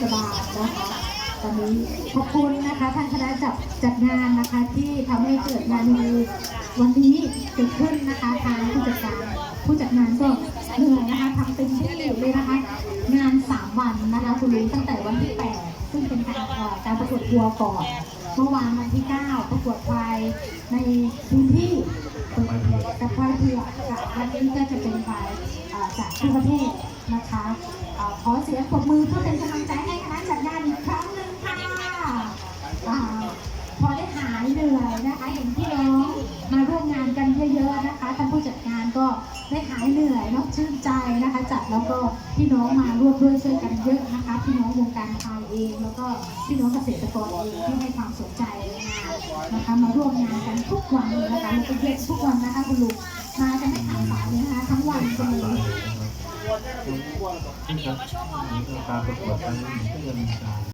ศบาลนะคะตอนนี้ขอบคุณนะคะทางคณะจัดจัดงานนะคะที่ทำให้เกิดงานดีวันนี้เกิดขึ้นนะคะทางผู้จัดการผู้จัดงานก็เหนื่อยนะคะทำเต็มที่เลยนะคะ งาน3วันนะคะคุณลุงตั้งแต่วันที่8ซึ่งเป็นการการประกวดทัวร์ก่อนเมื่อวานวันที่9ประกวดควายในพื้นที่กับควายเผือกค่ะวันนี้ก็จะเป็นควายจากทั่วประเทศ นะคะขอเสียงปรบมือเพื่อเป็นกำลังใจให้คณะจัดงานอีกครั้งหนึ่งค่ะพอได้หายเหนื่อยนะคะ เห็นพี่น้องมาร่วมงานกันเยอะๆนะคะท่านผู้จัดงานก็ได้หายเหนื่อยนาะชื่นใจนะคะ จัดแล้วก็พี่น้องมาร่วมด้วยช่วยกันเยอะนะคะ พี่น้องวงการคายเอง แล้วก็พี่น้องเกษตรกรเองที่ให้ความสนใจนงานนะคะมาร่วมงานกันทุกวันนะคะแล้วก็เยอะทุกวันนะคะคุณลุงมากันไม่ขาดสายเลยนะคะทั้งวันเลย การประกวดครั้งนี้ก็จะมีการ